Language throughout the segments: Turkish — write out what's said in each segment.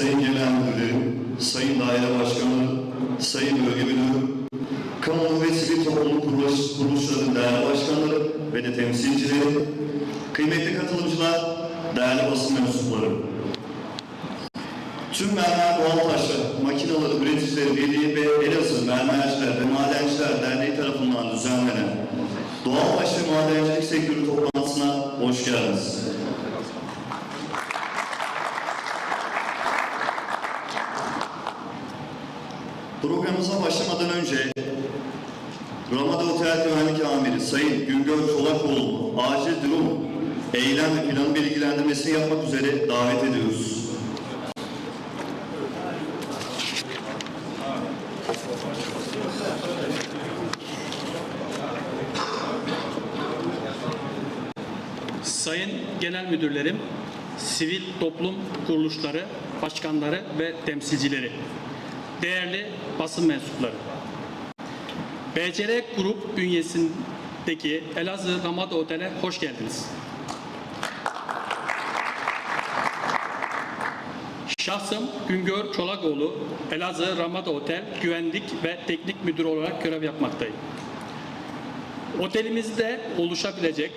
Sayın Genel Müdürlerim, Sayın Daire Başkanı, Sayın Bölge Müdürü, Kamu ve Sivil Toplum Kuruluş, Kuruluşlarının değerli başkanları ve de temsilcileri, kıymetli katılımcılar, değerli basın mensupları. Tüm Mermer Doğal Taşlar, Makinaları Üreticileri Birliği ve Elazığ Mermerciler ve Madenciler Derneği tarafından düzenlenen Doğal Taş ve Madencilik Sektörü toplantısına hoş geldiniz. Programımıza başlamadan önce Ramada Otel Güvenlik Amiri Sayın Güngör Çolakoğlu acil durum eylem ve plan bilgilendirmesini yapmak üzere davet ediyoruz. Sayın Genel Müdürlerim, sivil toplum kuruluşları, başkanları ve temsilcileri, değerli basın mensupları. BCR Grup bünyesindeki Elazığ Ramada Otel'e hoş geldiniz. Şahsım Güngör Çolakoğlu, Elazığ Ramada Otel Güvenlik ve Teknik Müdürü olarak görev yapmaktayım. Otelimizde oluşabilecek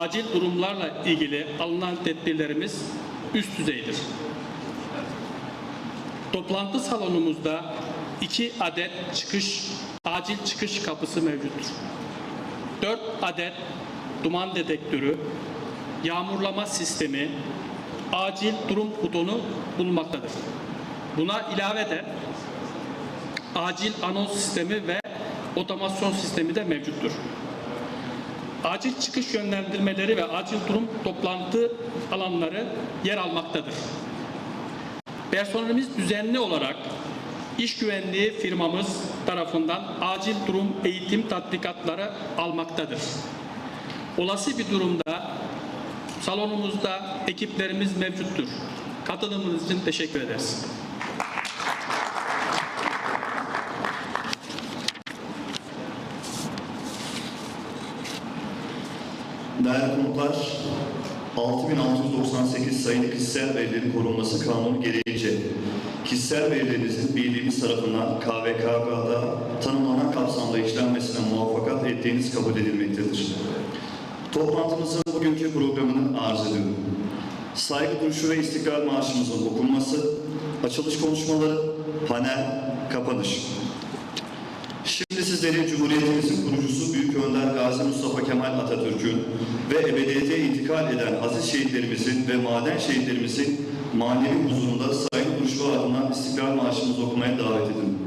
acil durumlarla ilgili alınan tedbirlerimiz üst düzeydir. Toplantı salonumuzda iki adet çıkış, acil çıkış kapısı mevcuttur. Dört adet duman dedektörü, yağmurlama sistemi, acil durum butonu bulunmaktadır. Buna ilaveten acil anons sistemi ve otomasyon sistemi de mevcuttur. Acil çıkış yönlendirmeleri ve acil durum toplantı alanları yer almaktadır. Personelimiz düzenli olarak iş güvenliği firmamız tarafından acil durum eğitim tatbikatları almaktadır. Olası bir durumda salonumuzda ekiplerimiz mevcuttur. Katılımınız için teşekkür ederiz. Değerli konuklar, 6698 sayılı kişisel verilerin korunması kanunu gereğince kişisel verilerinizin birliğimiz tarafından KVKK'da tanımlanan kapsamda işlenmesine muvaffakat ettiğiniz kabul edilmektedir. Toplantımızın bugünkü programını arz ediyorum. Saygı duruşu ve istiklal marşımızın okunması, açılış konuşmaları, panel, kapanış. Şimdi sizleri Cumhuriyetimizin kurucusu Büyük Önder Gazi Mustafa Kemal Atatürk'ün ve ebediyete intikal eden aziz şehitlerimizin ve maden şehitlerimizin manevi huzurunda saygı duruşu adına İstiklal Marşımızı okumaya davet edin.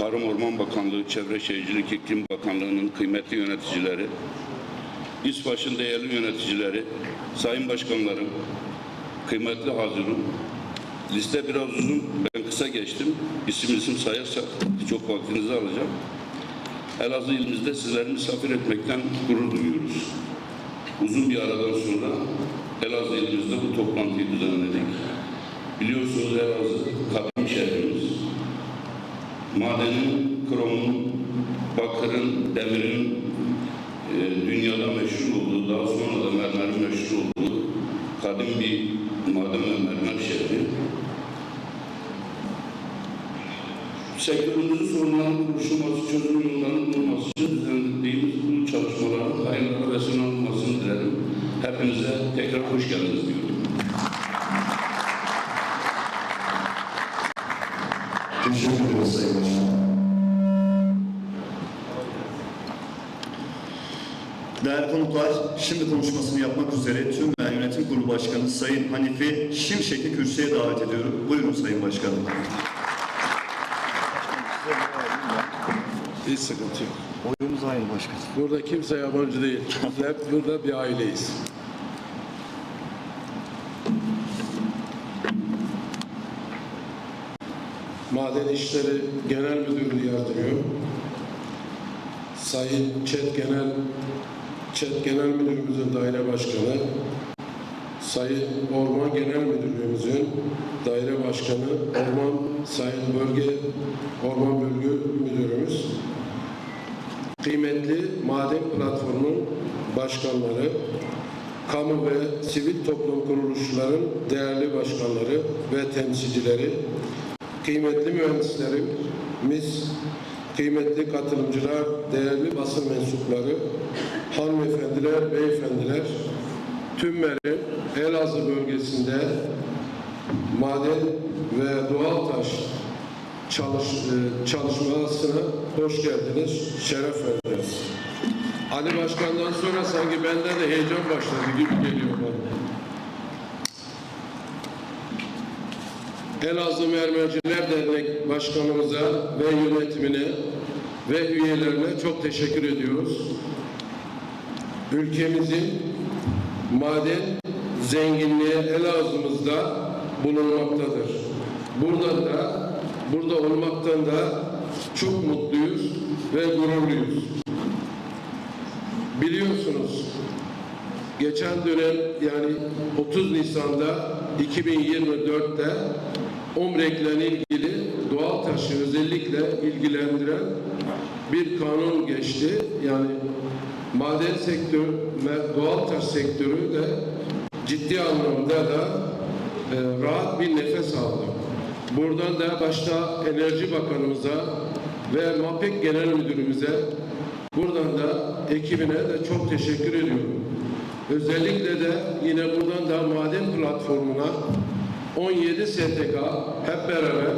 Tarım Orman Bakanlığı, Çevre Şehircilik İklim Bakanlığı'nın kıymetli yöneticileri, İSPAŞ'ın değerli yöneticileri, sayın başkanlarım, kıymetli hazırım. Liste biraz uzun, ben kısa geçtim. İsim isim sayarsak çok vaktinizi alacağım. Elazığ ilimizde sizleri misafir etmekten gurur duyuyoruz. Uzun bir aradan sonra Elazığ ilimizde bu toplantıyı düzenledik. Biliyorsunuz Elazığ. Madenin, kromun, bakırın, demirin e, dünyada meşhur olduğu, daha sonra da mermerin meşhur olduğu kadim bir maden ve mermer şehri. Sektörümüzün sorunlarının konuşulması, çözüm yollarının bulunması için düzenlediğimiz bu çalışmaların hayırlara vesile olmasını dilerim. Hepinize tekrar hoş geldiniz diyorum. Teşekkür ederiz Sayın Başkan. Değerli konuklar, şimdi konuşmasını yapmak üzere tüm ben yönetim kurulu başkanı Sayın Hanifi Şimşek'i kürsüye davet ediyorum. Buyurun Sayın Başkanım. Hiç sıkıntı yok. Oyunuz aynı başkanım. Burada kimse yabancı değil. Biz hep burada bir aileyiz. Maden İşleri Genel Müdürlüğü yardırıyor. Sayın ÇED Genel ÇED Genel Müdürümüzün daire başkanı, Sayın Orman Genel Müdürlüğümüzün daire başkanı, Orman Sayın Bölge Orman Bölge Müdürümüz, kıymetli maden platformunun başkanları, kamu ve sivil toplum kuruluşların değerli başkanları ve temsilcileri, kıymetli mühendislerimiz, kıymetli katılımcılar, değerli basın mensupları, hanımefendiler, beyefendiler, tümlerin Elazığ bölgesinde maden ve doğal taş çalış, e, çalışmasına hoş geldiniz, şeref verdiniz. Ali Başkan'dan sonra sanki bende de heyecan başladı gibi geliyor bana. Elazığ Mermerciler Dernek Başkanımıza ve yönetimine ve üyelerine çok teşekkür ediyoruz. Ülkemizin maden zenginliği Elazığ'ımızda bulunmaktadır. Burada da burada olmaktan da çok mutluyuz ve gururluyuz. Biliyorsunuz geçen dönem yani 30 Nisan'da 2024'te OMREK'le ilgili doğal taşı özellikle ilgilendiren bir kanun geçti. Yani maden sektörü ve doğal taş sektörü de ciddi anlamda da e, rahat bir nefes aldı. Buradan da başta Enerji Bakanımıza ve MAPEK Genel Müdürümüze buradan da ekibine de çok teşekkür ediyorum. Özellikle de yine buradan da maden platformuna 17 STK hep beraber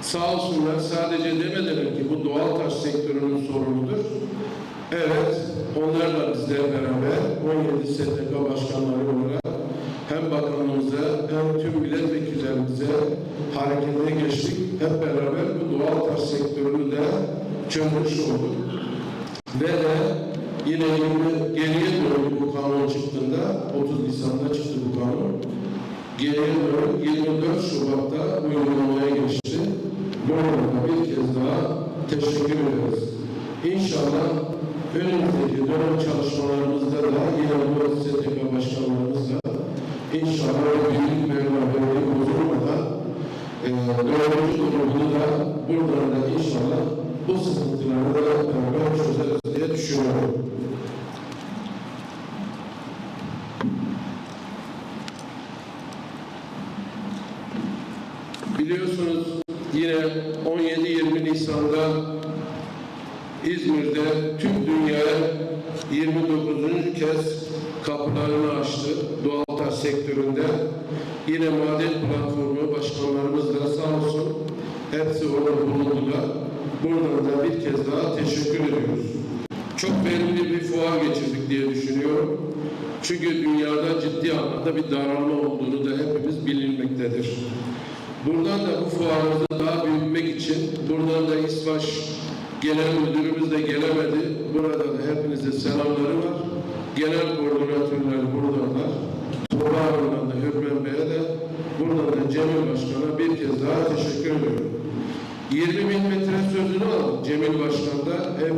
sağ olsunlar sadece demediler ki bu doğal taş sektörünün sorunudur. Evet, onlar da bizler beraber 17 STK başkanları olarak hem bakanlığımıza hem tüm milletvekillerimize harekete geçtik. Hep beraber bu doğal taş sektörünü de çözmüş olduk. Ve de yine 20 geriye doğru bu kanun çıktığında 30 Nisan'da çıktı bu kanun. Doğru 24 Şubat'ta uygulamaya geçti. Bu arada bir kez daha teşekkür ederiz. İnşallah önümüzdeki dönem çalışmalarımızda da yine bu STK başkanlarımızla inşallah birlik beraberliği bozulmadan e, dördüncü durumunu da buradan da inşallah bu sıkıntıları da beraber çözeriz diye düşünüyorum. Biliyorsunuz yine 17-20 Nisan'da İzmir'de tüm dünyaya 29. kez kapılarını açtı doğal taş sektöründe. Yine maden platformu başkanlarımız da sağ olsun hepsi orada bulundular. Buradan da bir kez daha teşekkür ediyoruz. Çok verimli bir fuar geçirdik diye düşünüyorum. Çünkü dünyada ciddi anlamda bir daralma olduğunu da hepimiz bilinmektedir. Buradan da bu fuarımızı daha büyütmek için buradan da İsvaş Genel Müdürümüz de gelemedi. Burada da hepinize selamları var. genel koordinatörler buradalar. Toprağından da Hürrem Bey'e de buradan da Cemil Başkan'a bir kez daha teşekkür ediyorum. 20 bin metre sözünü aldık Cemil Başkan'da. Hep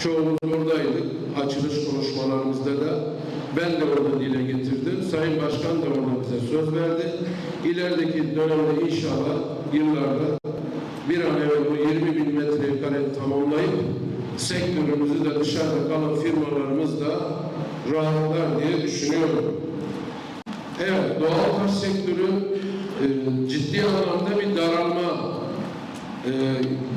çoğumuz oradaydık. Açılış konuşmalarımızda da ben de orada dile getirdim. Sayın Başkan da orada bize söz verdi. İlerideki dönemde inşallah yıllarda bir an evvel bu 20 bin metre kare tamamlayıp sektörümüzü de dışarıda kalan firmalarımız da rahatlar diye düşünüyorum. Evet, doğal taş sektörü e, ciddi anlamda bir daralma e,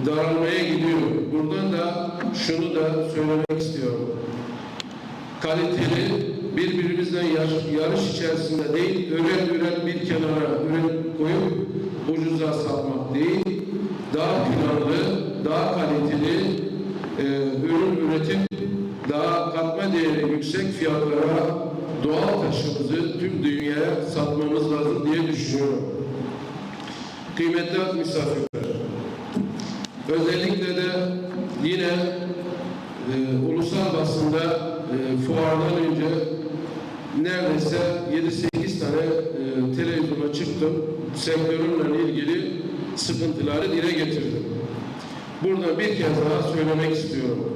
daralmaya gidiyor. Buradan da şunu da söylemek istiyorum. Kaliteli içerisinde değil, üret üret bir kenara üret koyup ucuza satmak değil, daha planlı, daha kaliteli e, ürün üretip daha katma değeri yüksek fiyatlara doğal taşımızı tüm dünyaya satmamız lazım diye düşünüyorum. Kıymetli misafirler, özellikle de yine e, ulusal basında neredeyse 7-8 tane e, televizyona çıktım. Sektörümle ilgili sıkıntıları dile getirdim. Burada bir kez daha söylemek istiyorum.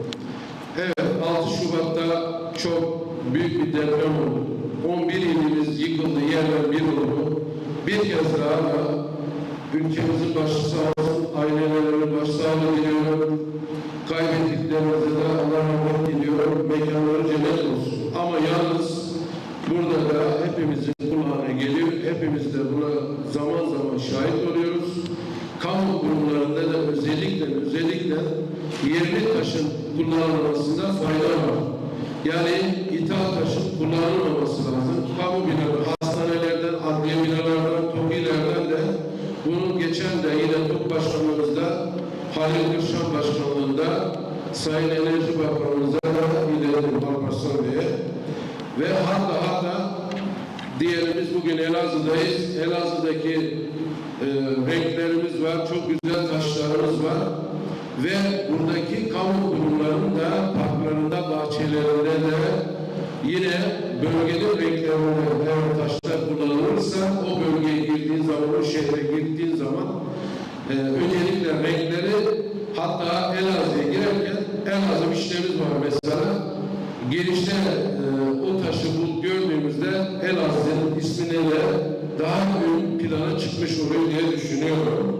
Evet 6 Şubat'ta çok büyük bir deprem oldu. 11 ilimiz yıkıldı, yerler bir oldu. Bir kez daha da ülkemizin başı sağ olsun, ailelerinin başı sağlığı diliyorum. Kaybettiklerimize 20 taşın kullanılmasında fayda var. Yani ithal taşın kullanılmaması lazım. Kamu binaları, hastanelerden, adliye binalardan, TOKİ'lerden de bunu geçen de yine TOK Başkanımızda, Halil Kırşan Başkanlığında, Sayın Enerji Bakanımıza da iletim Alparslan Bey'e ve hatta hatta diyelim biz bugün Elazığ'dayız. Elazığ'daki e, renklerimiz var, çok güzel taşlarımız var ve buradaki kamu kurumlarının da parklarında, bahçelerinde de yine bölgenin renklerinde eğer taşlar kullanılırsa o bölgeye girdiğin zaman, o şehre girdiğin zaman e, öncelikle renkleri hatta Elazığ'a girerken Elazığ işlerimiz var mesela. Girişte e, o taşı bulup gördüğümüzde Elazığ'ın ismine de daha ön plana çıkmış oluyor diye düşünüyorum.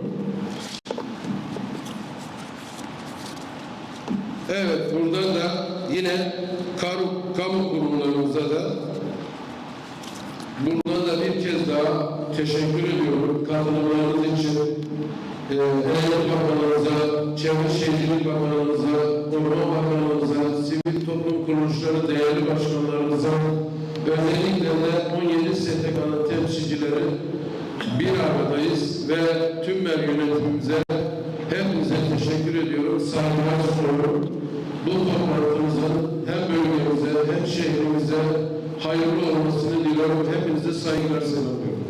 Evet, burada da yine kamu, kamu kurumlarımıza da bundan da bir kez daha teşekkür ediyorum katılımlarınız için. Ee, Enerji Bakanımıza, Çevre Şehircilik Bakanımıza, Orman Bakanımıza, sivil toplum kuruluşları değerli başkanlarımıza, özellikle de 17 STK'nın temsilcileri bir aradayız ve tüm yönetimimize hepinize teşekkür ediyorum. Saygılar sunuyorum. Bu toplantımızın hem bölgemize hem şehrimize hayırlı olmasını diliyorum. Hepinize saygılar selamlıyorum.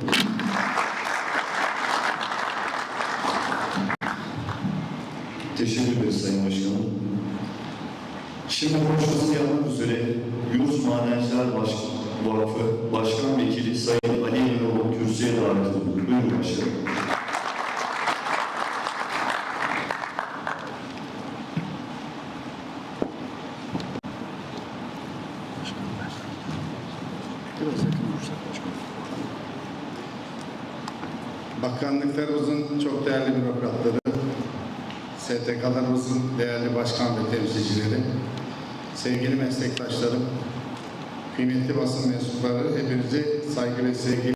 Teşekkür ederiz Sayın Başkanım. Şimdi konuşmasını yapmak üzere Yunus Madenciler Baş Vakfı Başkan Vekili Sayın Ali Emiroğlu kürsüye davet ediyoruz. Buyurun başkanım. Bakanlıklarımızın çok değerli bürokratları, STK'larımızın değerli başkan ve temsilcileri, sevgili meslektaşlarım, kıymetli basın mensupları, hepinizi saygı ve sevgi.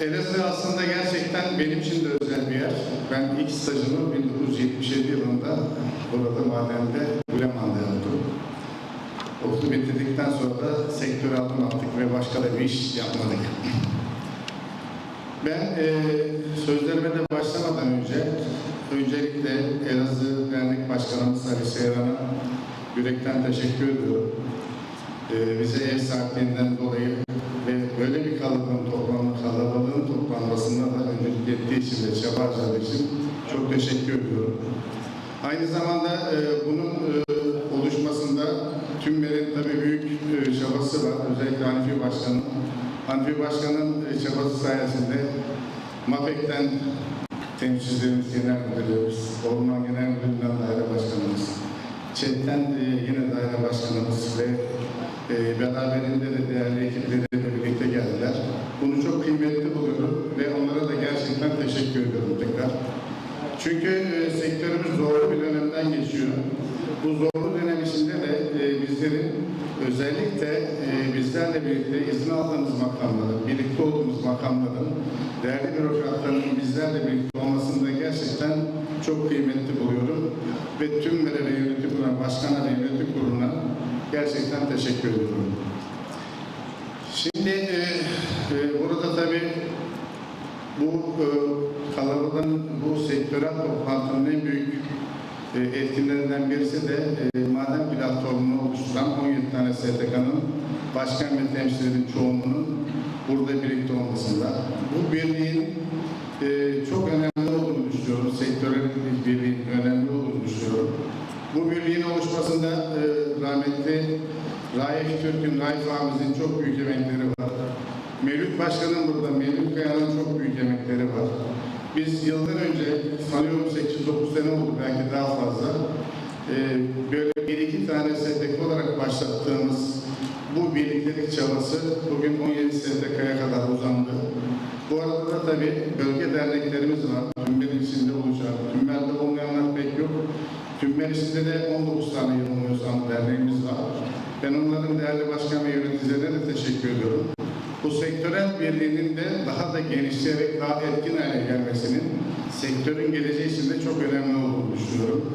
Elazığ aslında gerçekten benim için de özel bir yer. Ben ilk stajımı 1977 yılında burada madende Guleman'da yaptım. Okulu bitirdikten sonra da sektöre adım attık ve başka da bir iş yapmadık. Ben e, sözlerime de başlamadan önce öncelikle Elazığ Dernek Başkanımız Ali Seyran'a yürekten teşekkür ediyorum. E, bize ev sahipliğinden dolayı ve böyle bir kalabalığın, toplam, kalabalığın toplanmasında da öncülük ettiği için ve çaba için çok teşekkür ediyorum. Aynı zamanda e, bunun e, oluşmasında tüm tabii büyük e, çabası var. Özellikle Hanifi Başkan'ın. Hanifi Başkan'ın e, çabası sayesinde MAPEK'ten temsilcilerimiz, genel müdürlerimiz, Orman Genel Müdürlüğü'nden daire başkanımız, ÇED'den e, yine daire başkanımız ve e, beraberinde de değerli ekipleriyle birlikte geldiler. Bunu çok kıymetli buluyorum ve onlara da gerçekten teşekkür ediyorum tekrar. Çünkü e, sektörümüz zorlu bir dönemden geçiyor. Bu zorlu dönem içinde de e, bizlerin özellikle e, bizlerle birlikte izin aldığımız makamların, birlikte olduğumuz makamların, değerli bürokratların bizlerle birlikte olmasını da gerçekten çok kıymetli buluyorum. Ve tüm ve yönetim kurulu, başkana ve yönetim kuruluna gerçekten teşekkür ediyorum. Şimdi e, e, burada tabii bu e, kalabalığın bu sektörel toplantının etkinlerinden birisi de e, maden platformunu oluşturan 17 tane STK'nın başkan ve temsilcilerin çoğunluğunun burada birlikte olmasında. Bu birliğin e, çok önemli olduğunu düşünüyorum. Sektörel bir birliğin önemli olduğunu düşünüyorum. Bu birliğin oluşmasında e, rahmetli Raif Türk'ün, Raif abimizin çok büyük emekleri var. Mevlüt Başkan'ın burada, Mevlüt Kaya'nın çok büyük emekleri var. Biz yıllar önce, sanıyorum 8-9 sene oldu belki daha fazla, e, böyle bir iki tane STK olarak başlattığımız bu birliktelik çabası bugün 17 STK'ya kadar uzandı. Bu arada da tabii bölge derneklerimiz var. Tümber içinde olacak. Tümber'de olmayanlar pek yok. Tümber içinde de 19 tane yanılmıyorsam derneğimiz var. Ben onların değerli başkan ve yöneticilerine de teşekkür ediyorum bu sektörel birliğinin de daha da genişleyerek daha etkin hale gelmesinin sektörün geleceği için de çok önemli olduğunu düşünüyorum.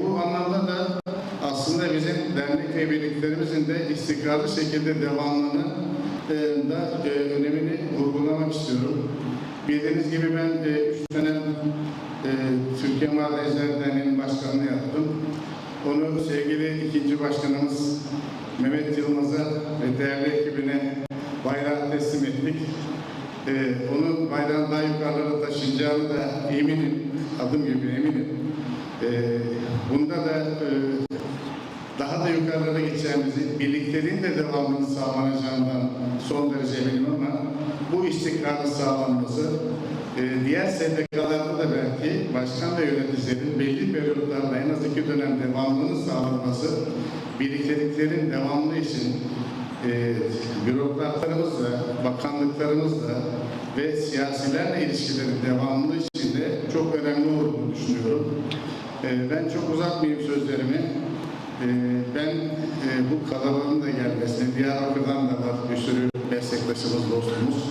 Bu anlamda da aslında bizim dernek ve birliklerimizin de istikrarlı şekilde devamlılığını e, da e, önemini vurgulamak istiyorum. Bildiğiniz gibi ben e, üç sene e, Türkiye Madenciler Derneği'nin başkanlığı yaptım. Onu sevgili ikinci başkanımız Mehmet Yılmaz'a ve değerli ekibine bayrağı teslim ettik. Ee, onun bayrağın daha yukarılara taşınacağını da eminim, adım gibi eminim. Ee, bunda da e, daha da yukarılara gideceğimizi, birlikteliğin de devamını sağlanacağından son derece eminim ama bu istikrarın sağlanması e, diğer STK'larda da belki başkan ve yöneticilerin belli periyotlarla en az iki dönem devamlılığının sağlanması birlikteliklerin devamlı için e, bürokratlarımızla, bakanlıklarımızla ve siyasilerle ilişkilerin devamlı için de çok önemli olduğunu düşünüyorum. E, ben çok uzatmayayım sözlerimi. E, ben e, bu kalabalığın da gelmesini, Diyarbakır'dan da var bir sürü meslektaşımız, dostumuz.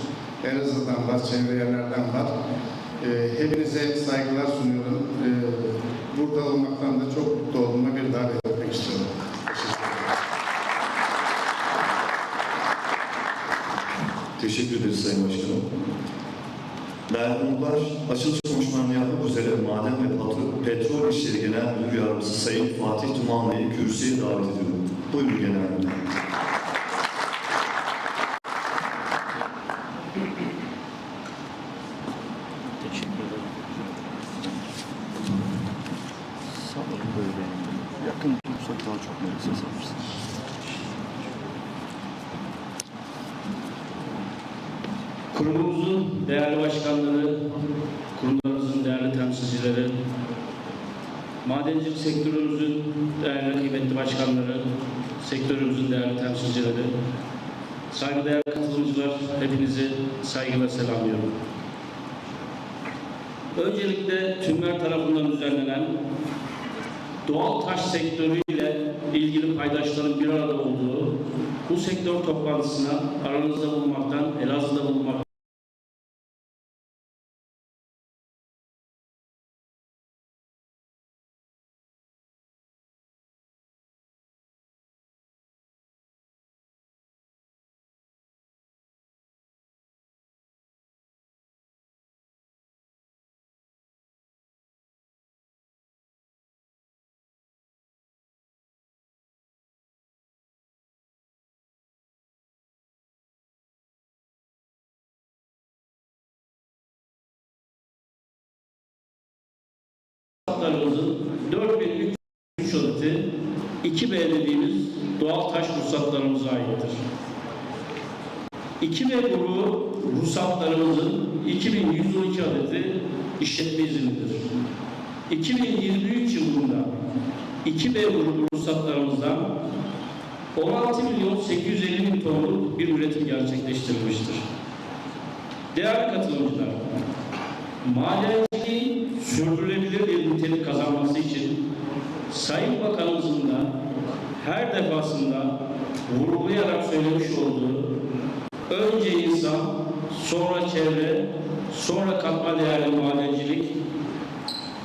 Elazığ'dan var, çevre yerlerden var. E, hepinize saygılar sunuyorum. E, burada olmaktan da çok mutlu olduğuma bir davet etmek istiyorum. Teşekkür ederiz Sayın Başkanım. Merhumlar açılış konuşmalarını yapmak üzere Maden ve Patro- Petrol İşleri Genel Müdür Yardımcısı Sayın Fatih Tumanlı'yı kürsüye davet ediyorum. Buyurun Genel Müdür. Sanırım böyle. Yakın durursak daha çok nefes alırsın. Kurumumuzun değerli başkanları, kurumlarımızın değerli temsilcileri, madencilik sektörümüzün değerli kıymetli başkanları, sektörümüzün değerli temsilcileri, saygıdeğer katılımcılar, hepinizi saygıyla selamlıyorum. Öncelikle Tünmer tarafından düzenlenen doğal taş sektörüyle ilgili paydaşların bir arada olduğu bu sektör toplantısına aranızda bulunmaktan, Elazığ'da bulunmaktan hesaplarımızın 4303 adet 2B dediğimiz doğal taş ruhsatlarımıza aittir. 2B grubu ruhsatlarımızın 2112 adeti işletme iznidir. 2023 yılında 2B grubu ruhsatlarımızdan 16 milyon 850 bin tonluk bir üretim gerçekleştirilmiştir. Değerli katılımcılar, madenciliğin sürdürülebilir bir nitelik kazanması için Sayın Bakanımızın da her defasında vurgulayarak söylemiş olduğu önce insan, sonra çevre, sonra katma değerli madencilik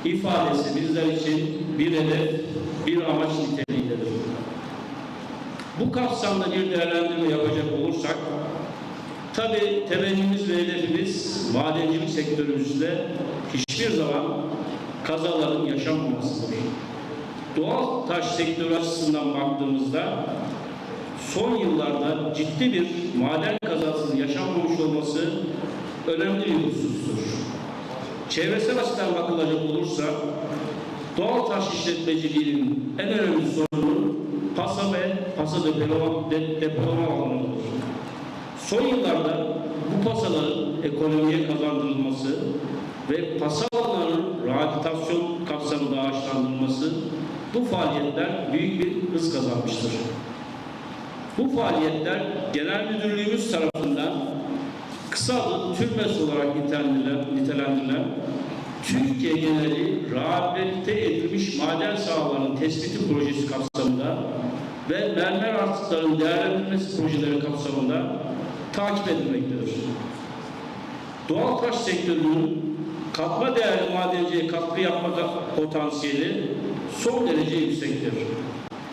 ifadesi bizler için bir hedef, bir amaç niteliğindedir. Bu kapsamda bir değerlendirme yapacak olursak, tabi temennimiz ve hedefimiz madencilik sektörümüzde hiçbir zaman kazaların yaşanmamasıdır. Doğal taş sektörü açısından baktığımızda son yıllarda ciddi bir maden kazasının yaşanmamış olması önemli bir husustur. Çevresel açıdan bakılacak olursa doğal taş işletmeciliğinin en önemli sorunu pasa ve pasa depolama, de, depolama alanıdır. Son yıllarda bu pasaların ekonomiye kazandırılması ve pasa alanlarının rehabilitasyon kapsamında ağaçlandırılması bu faaliyetler büyük bir hız kazanmıştır. Bu faaliyetler genel müdürlüğümüz tarafından kısa adı TÜRMES olarak nitelendirilen, nitelendirilen Türkiye geneli rehabilite edilmiş maden sahalarının tespiti projesi kapsamında ve mermer artıklarının değerlendirilmesi projeleri kapsamında takip edilmektedir. Doğal taş sektörünün katma değerli madenciye katkı yapma potansiyeli son derece yüksektir.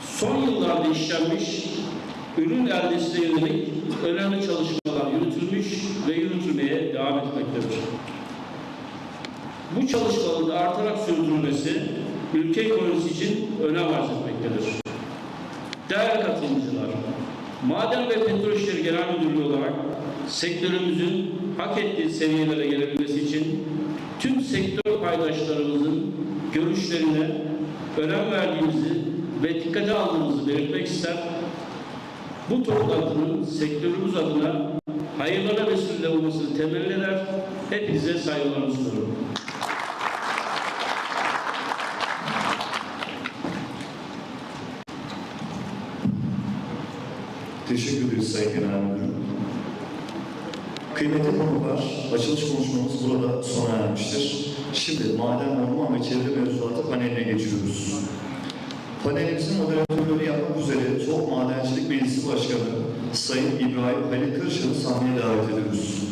Son yıllarda işlenmiş ürün eldesine yönelik önemli çalışmalar yürütülmüş ve yürütülmeye devam etmektedir. Bu çalışmaların da artarak sürdürülmesi ülke ekonomisi için önem arz etmektedir. Değerli katılımcılar, Maden ve Petrol İşleri Genel Müdürlüğü olarak sektörümüzün hak ettiği seviyelere gelebilmesi için tüm sektör paydaşlarımızın görüşlerine önem verdiğimizi ve dikkate aldığımızı belirtmek ister. Bu toplantının sektörümüz adına hayırlara vesile olmasını temenni eder. Hepinize saygılarımı sunuyorum. Teşekkür ederiz Sayın Genel. Kıymetli konuklar, açılış konuşmamız burada sona ermiştir. Şimdi maden, orman ve çevre mevzuatı paneline geçiyoruz. Panelimizin moderatörlüğünü yapmak üzere Top Madencilik Meclisi Başkanı Sayın İbrahim Halil Kırşan'ı sahneye davet ediyoruz.